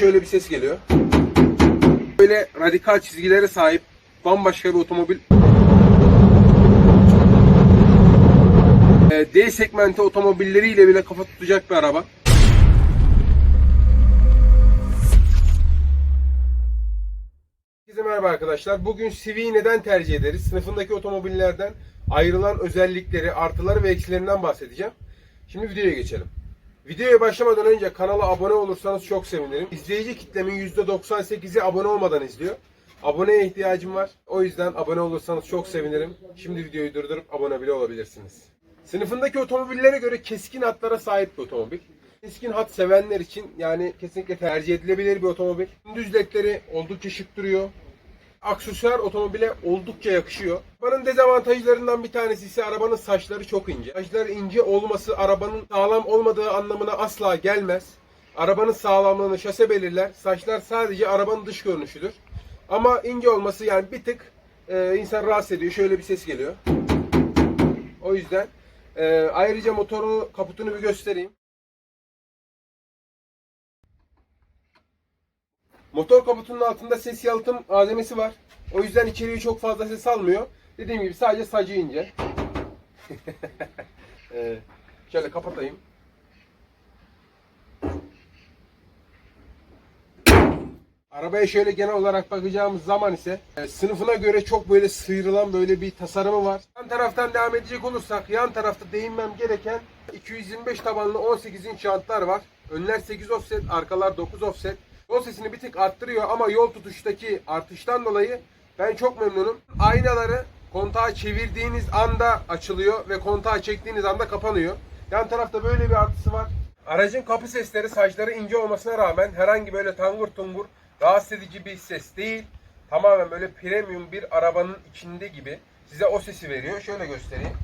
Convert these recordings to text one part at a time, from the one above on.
Şöyle bir ses geliyor. Böyle radikal çizgilere sahip bambaşka bir otomobil. Ee, D segmenti otomobilleriyle bile kafa tutacak bir araba. Herkese merhaba arkadaşlar. Bugün Civic'i neden tercih ederiz? Sınıfındaki otomobillerden ayrılan özellikleri, artıları ve eksilerinden bahsedeceğim. Şimdi videoya geçelim. Videoya başlamadan önce kanala abone olursanız çok sevinirim. İzleyici kitlemin %98'i abone olmadan izliyor. Aboneye ihtiyacım var. O yüzden abone olursanız çok sevinirim. Şimdi videoyu durdurup abone bile olabilirsiniz. Sınıfındaki otomobillere göre keskin hatlara sahip bir otomobil. Keskin hat sevenler için yani kesinlikle tercih edilebilir bir otomobil. Düz ledleri oldukça şık duruyor. Aksesuar otomobile oldukça yakışıyor. Arabanın dezavantajlarından bir tanesi ise arabanın saçları çok ince. Saçları ince olması arabanın sağlam olmadığı anlamına asla gelmez. Arabanın sağlamlığını şase belirler. Saçlar sadece arabanın dış görünüşüdür. Ama ince olması yani bir tık e, insan rahatsız ediyor. Şöyle bir ses geliyor. O yüzden e, ayrıca motorun kaputunu bir göstereyim. Motor kaputunun altında ses yalıtım malzemesi var. O yüzden içeriği çok fazla ses almıyor. Dediğim gibi sadece sacı ince. Ee, şöyle kapatayım. Arabaya şöyle genel olarak bakacağımız zaman ise e, sınıfına göre çok böyle sıyrılan böyle bir tasarımı var. Yan taraftan devam edecek olursak yan tarafta değinmem gereken 225 tabanlı 18 inç jantlar var. Önler 8 offset, arkalar 9 offset. Yol sesini bir tık arttırıyor ama yol tutuştaki artıştan dolayı ben çok memnunum. Aynaları kontağı çevirdiğiniz anda açılıyor ve kontağı çektiğiniz anda kapanıyor. Yan tarafta böyle bir artısı var. Aracın kapı sesleri saçları ince olmasına rağmen herhangi böyle tangur tungur rahatsız edici bir ses değil. Tamamen böyle premium bir arabanın içinde gibi size o sesi veriyor. Şöyle göstereyim.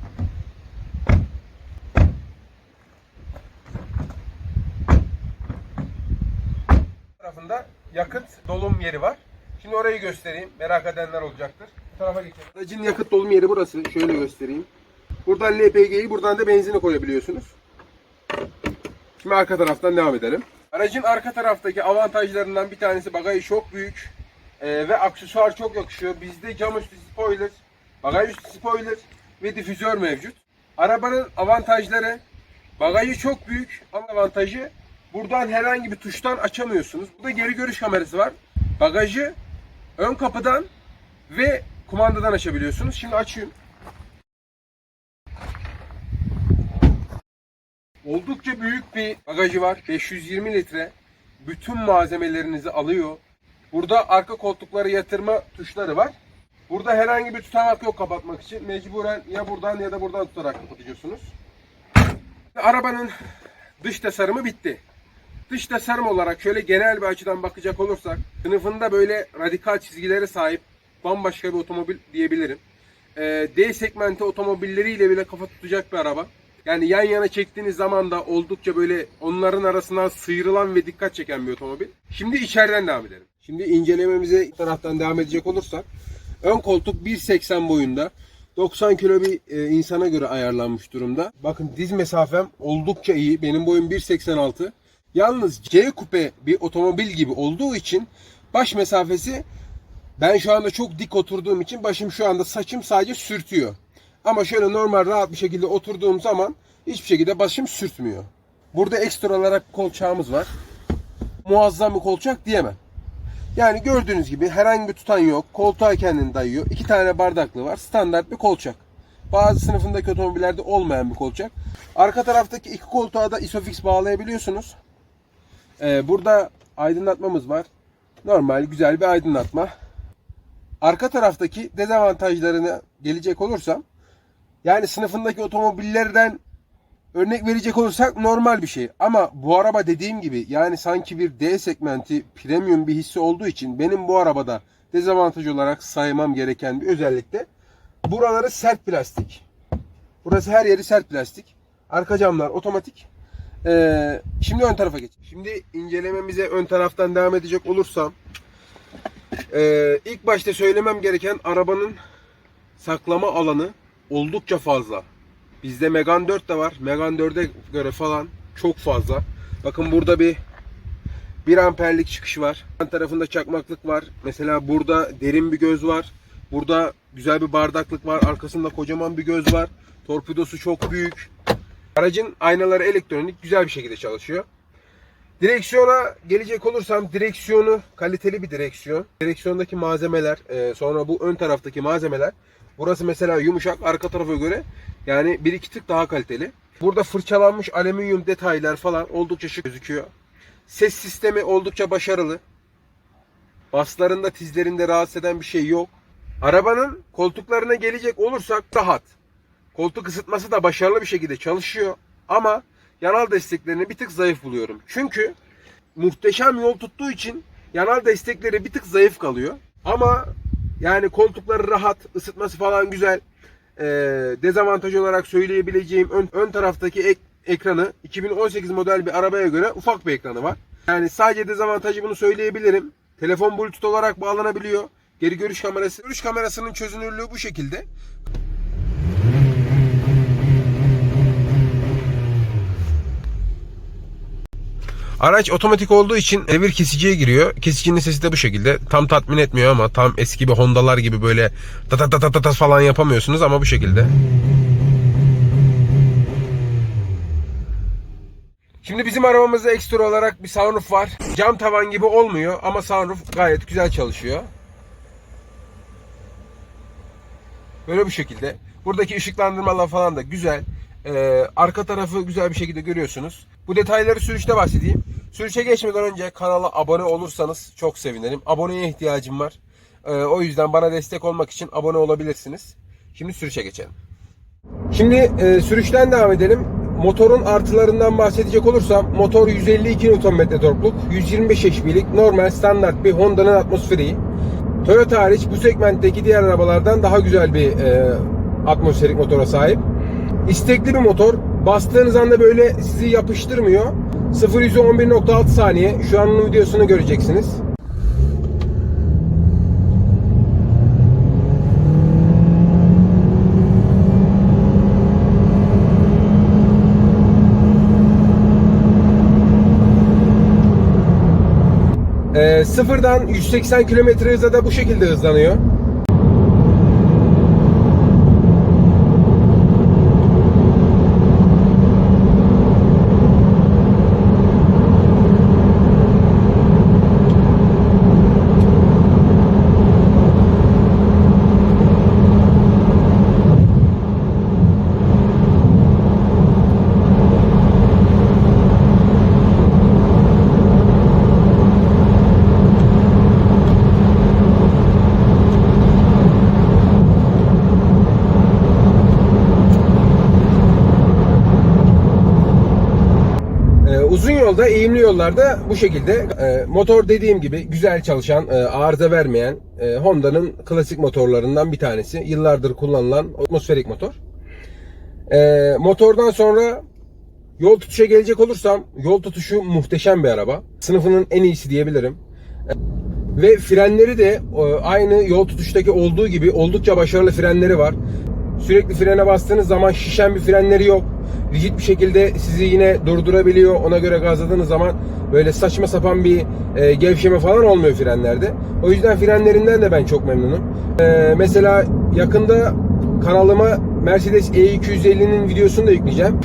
tarafında yakıt dolum yeri var. Şimdi orayı göstereyim. Merak edenler olacaktır. Bu tarafa geçelim. Aracın yakıt dolum yeri burası. Şöyle göstereyim. Buradan LPG'yi buradan da benzini koyabiliyorsunuz. Şimdi arka taraftan devam edelim. Aracın arka taraftaki avantajlarından bir tanesi bagajı çok büyük Ee, ve aksesuar çok yakışıyor. Bizde cam üstü spoiler, bagaj üstü spoiler ve difüzör mevcut. Arabanın avantajları bagajı çok büyük ama avantajı buradan herhangi bir tuştan açamıyorsunuz. Burada geri görüş kamerası var. Bagajı ön kapıdan ve kumandadan açabiliyorsunuz. Şimdi açıyorum. Oldukça büyük bir bagajı var. 520 litre. Bütün malzemelerinizi alıyor. Burada arka koltuklara yatırma tuşları var. Burada herhangi bir tutamak yok kapatmak için. Mecburen ya buradan ya da buradan tutarak kapatıyorsunuz. Arabanın dış tasarımı bitti. Dış tasarım olarak şöyle genel bir açıdan bakacak olursak sınıfında böyle radikal çizgilere sahip bambaşka bir otomobil diyebilirim. Ee, D segmenti otomobilleriyle bile kafa tutacak bir araba. Yani yan yana çektiğiniz zaman da oldukça böyle onların arasından sıyrılan ve dikkat çeken bir otomobil. Şimdi içeriden devam edelim. Şimdi incelememize taraftan devam edecek olursak ön koltuk 1.80 boyunda 90 kilo bir e, insana göre ayarlanmış durumda. Bakın diz mesafem oldukça iyi. Benim boyum 1.86. Yalnız C kupe bir otomobil gibi olduğu için baş mesafesi ben şu anda çok dik oturduğum için başım şu anda saçım sadece sürtüyor. Ama şöyle normal rahat bir şekilde oturduğum zaman hiçbir şekilde başım sürtmüyor. Burada ekstra olarak kolçağımız var. Muazzam bir kolçak diyemem. Yani gördüğünüz gibi herhangi bir tutan yok. Koltuğa kendini dayıyor. İki tane bardaklı var. Standart bir kolçak. Bazı sınıfındaki otomobillerde olmayan bir kolçak. Arka taraftaki iki koltuğa da isofix bağlayabiliyorsunuz. Ee, burada aydınlatmamız var. Normal güzel bir aydınlatma. Arka taraftaki dezavantajlarına gelecek olursam yani sınıfındaki otomobillerden örnek verecek olursak normal bir şey. Ama bu araba dediğim gibi yani sanki bir D segmenti premium bir hissi olduğu için benim bu arabada dezavantaj olarak saymam gereken bir özellik de buraları sert plastik. Burası her yeri sert plastik. Arka camlar otomatik. Ee, şimdi ön tarafa geç. Şimdi incelememize ön taraftan devam edecek olursam ee, ilk başta söylemem gereken arabanın saklama alanı oldukça fazla. Bizde Megane 4 de var. Megane 4'e göre falan çok fazla. Bakın burada bir 1 amperlik çıkış var. Yan tarafında çakmaklık var. Mesela burada derin bir göz var. Burada güzel bir bardaklık var. Arkasında kocaman bir göz var. Torpidosu çok büyük. Aracın aynaları elektronik güzel bir şekilde çalışıyor. Direksiyona gelecek olursam direksiyonu kaliteli bir direksiyon. Direksiyondaki malzemeler e, sonra bu ön taraftaki malzemeler. Burası mesela yumuşak arka tarafa göre yani bir iki tık daha kaliteli. Burada fırçalanmış alüminyum detaylar falan oldukça şık gözüküyor. Ses sistemi oldukça başarılı. Baslarında tizlerinde rahatsız eden bir şey yok. Arabanın koltuklarına gelecek olursak rahat. Koltuk ısıtması da başarılı bir şekilde çalışıyor. Ama yanal desteklerini bir tık zayıf buluyorum. Çünkü muhteşem yol tuttuğu için yanal destekleri bir tık zayıf kalıyor. Ama yani koltukları rahat, ısıtması falan güzel. Ee, dezavantaj olarak söyleyebileceğim ön, ön taraftaki ek, ekranı 2018 model bir arabaya göre ufak bir ekranı var. Yani sadece dezavantajı bunu söyleyebilirim. Telefon Bluetooth olarak bağlanabiliyor. Geri görüş kamerası. Görüş kamerasının çözünürlüğü bu şekilde. Araç otomatik olduğu için devir kesiciye giriyor. Kesicinin sesi de bu şekilde. Tam tatmin etmiyor ama tam eski bir Honda'lar gibi böyle ta ta ta ta ta falan yapamıyorsunuz ama bu şekilde. Şimdi bizim arabamızda ekstra olarak bir sunroof var. Cam tavan gibi olmuyor ama sunroof gayet güzel çalışıyor. Böyle bu şekilde. Buradaki ışıklandırmalar falan da güzel. Ee, arka tarafı güzel bir şekilde görüyorsunuz. Bu detayları sürüşte bahsedeyim. Sürüşe geçmeden önce kanala abone olursanız çok sevinirim. Aboneye ihtiyacım var. Ee, o yüzden bana destek olmak için abone olabilirsiniz. Şimdi sürüşe geçelim. Şimdi e, sürüşten devam edelim. Motorun artılarından bahsedecek olursam motor 152 Nm torkluk, 125 HP'lik normal standart bir Honda'nın atmosferi. Toyota hariç bu segmentteki diğer arabalardan daha güzel bir e, atmosferik motora sahip. İstekli bir motor. Bastığınız anda böyle sizi yapıştırmıyor. 0 100'ü 11.6 saniye. Şu anın videosunu göreceksiniz. Ee, sıfırdan 180 km hıza da bu şekilde hızlanıyor. Uzun yolda, eğimli yollarda bu şekilde e, motor dediğim gibi güzel çalışan, e, arıza vermeyen e, Honda'nın klasik motorlarından bir tanesi. Yıllardır kullanılan atmosferik motor. E, motordan sonra yol tutuşa gelecek olursam yol tutuşu muhteşem bir araba. Sınıfının en iyisi diyebilirim. E, Ve frenleri de e, aynı yol tutuştaki olduğu gibi oldukça başarılı frenleri var. Sürekli frene bastığınız zaman şişen bir frenleri yok. Rigid bir şekilde sizi yine durdurabiliyor. Ona göre gazladığınız zaman böyle saçma sapan bir e, gevşeme falan olmuyor frenlerde. O yüzden frenlerinden de ben çok memnunum. E, mesela yakında kanalıma Mercedes E250'nin videosunu da yükleyeceğim.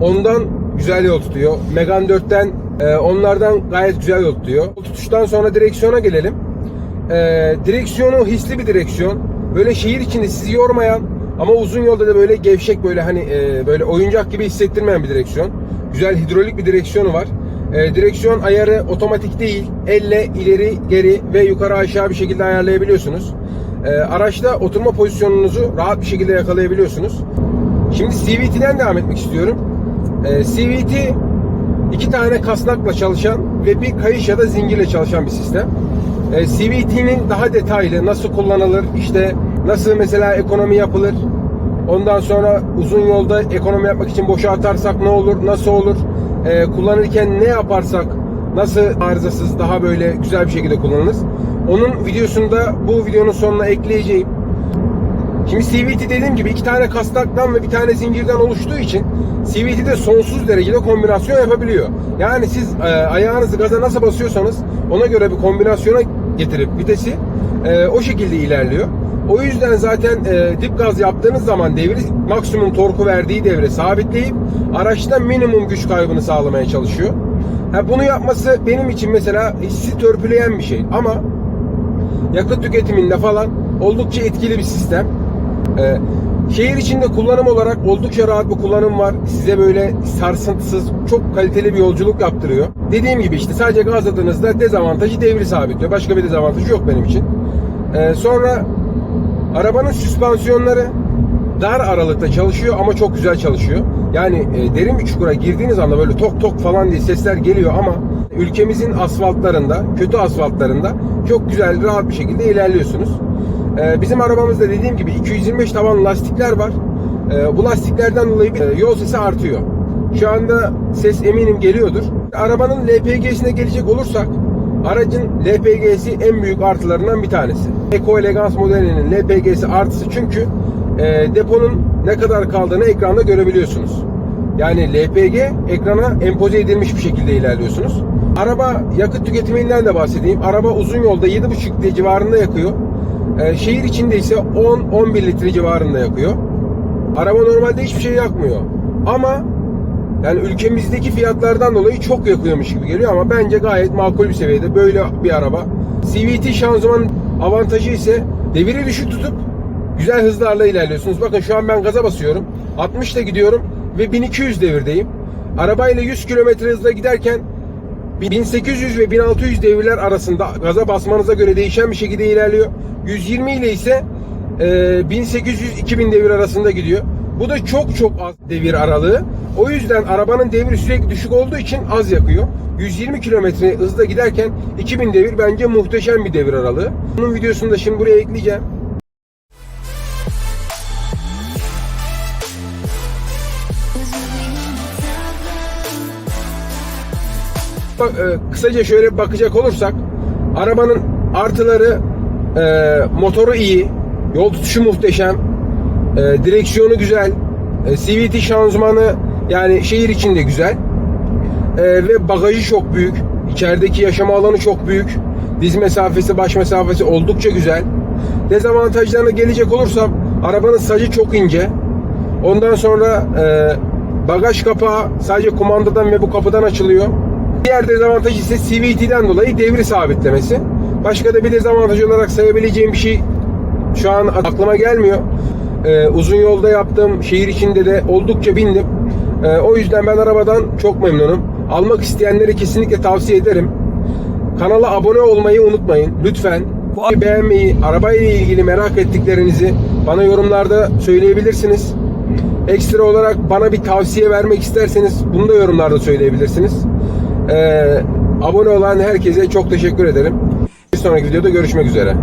Ondan güzel yol tutuyor. Megane 4'ten e, onlardan gayet güzel yol tutuyor. Tutuştan sonra direksiyona gelelim. E, direksiyonu hisli bir direksiyon. Böyle şehir içinde sizi yormayan ama uzun yolda da böyle gevşek böyle hani e, böyle oyuncak gibi hissettirmeyen bir direksiyon. Güzel hidrolik bir direksiyonu var. E, direksiyon ayarı otomatik değil. Elle ileri geri ve yukarı aşağı bir şekilde ayarlayabiliyorsunuz. E, araçta oturma pozisyonunuzu rahat bir şekilde yakalayabiliyorsunuz. Şimdi CVT'den devam etmek istiyorum. Ee, CVT iki tane kasnakla çalışan ve bir kayış ya da zincirle çalışan bir sistem. Ee, CVT'nin daha detaylı nasıl kullanılır, işte nasıl mesela ekonomi yapılır, ondan sonra uzun yolda ekonomi yapmak için boşa atarsak ne olur, nasıl olur, Ee, kullanırken ne yaparsak nasıl arızasız daha böyle güzel bir şekilde kullanırız. Onun videosunu da bu videonun sonuna ekleyeceğim. Şimdi CVT dediğim gibi iki tane kasnaktan ve bir tane zincirden oluştuğu için CVT de sonsuz derecede kombinasyon yapabiliyor. Yani siz e, ayağınızı gaza nasıl basıyorsanız ona göre bir kombinasyona getirip vitesi e, o şekilde ilerliyor. O yüzden zaten e, dip gaz yaptığınız zaman devri maksimum torku verdiği devre sabitleyip araçta minimum güç kaybını sağlamaya çalışıyor. Ha, bunu yapması benim için mesela hissi törpüleyen bir şey ama yakıt tüketiminde falan oldukça etkili bir sistem. Ee, şehir içinde kullanım olarak oldukça rahat bir kullanım var. Size böyle sarsıntısız, çok kaliteli bir yolculuk yaptırıyor. Dediğim gibi işte sadece gazladığınızda dezavantajı devri sabitliyor. Başka bir dezavantajı yok benim için. Ee, sonra arabanın süspansiyonları dar aralıkta çalışıyor ama çok güzel çalışıyor. Yani e, derin bir çukura girdiğiniz anda böyle tok tok falan diye sesler geliyor ama ülkemizin asfaltlarında, kötü asfaltlarında çok güzel, rahat bir şekilde ilerliyorsunuz. E, bizim arabamızda dediğim gibi 225 tavan lastikler var. E, bu lastiklerden dolayı e, yol sesi artıyor. Şu anda ses eminim geliyordur. Arabanın LPG'sine gelecek olursak aracın LPG'si en büyük artılarından bir tanesi. Eco Elegance modelinin LPG'si artısı çünkü e, deponun ne kadar kaldığını ekranda görebiliyorsunuz. Yani LPG ekrana empoze edilmiş bir şekilde ilerliyorsunuz. Araba yakıt tüketiminden de bahsedeyim. Araba uzun yolda 7,5 litre civarında yakıyor. E, şehir içinde ise 10-11 litre civarında yakıyor. Araba normalde hiçbir şey yakmıyor. Ama yani ülkemizdeki fiyatlardan dolayı çok yakıyormuş gibi geliyor ama bence gayet makul bir seviyede böyle bir araba. CVT şanzıman avantajı ise deviri düşük tutup güzel hızlarla ilerliyorsunuz. Bakın şu an ben gaza basıyorum. 60 ile gidiyorum ve 1200 devirdeyim. Arabayla 100 km hızla giderken 1800 ve 1600 devirler arasında gaza basmanıza göre değişen bir şekilde ilerliyor. 120 ile ise e, 1800-2000 devir arasında gidiyor. Bu da çok çok az devir aralığı. O yüzden arabanın devri sürekli düşük olduğu için az yakıyor. 120 kilometre hızla giderken 2000 devir bence muhteşem bir devir aralığı. Bunun videosunu da şimdi buraya ekleyeceğim. Kısaca şöyle bakacak olursak arabanın artıları e, motoru iyi, yol tutuşu muhteşem, e, direksiyonu güzel, e, CVT şanzımanı yani şehir içinde güzel E, ve bagajı çok büyük. İçerideki yaşama alanı çok büyük. Diz mesafesi, baş mesafesi oldukça güzel. Dezavantajlarına gelecek olursam arabanın sacı çok ince. Ondan sonra e, bagaj kapağı sadece kumandadan ve bu kapıdan açılıyor. Diğer dezavantaj ise CVT'den dolayı devri sabitlemesi. Başka da bir dezavantaj olarak sayabileceğim bir şey şu an aklıma gelmiyor. Ee, uzun yolda yaptım. Şehir içinde de oldukça bindim. Ee, o yüzden ben arabadan çok memnunum. Almak isteyenlere kesinlikle tavsiye ederim. Kanala abone olmayı unutmayın. Lütfen beğenmeyi, arabayla ilgili merak ettiklerinizi bana yorumlarda söyleyebilirsiniz. Ekstra olarak bana bir tavsiye vermek isterseniz bunu da yorumlarda söyleyebilirsiniz. Ee, abone olan herkese çok teşekkür ederim. Bir sonraki videoda görüşmek üzere.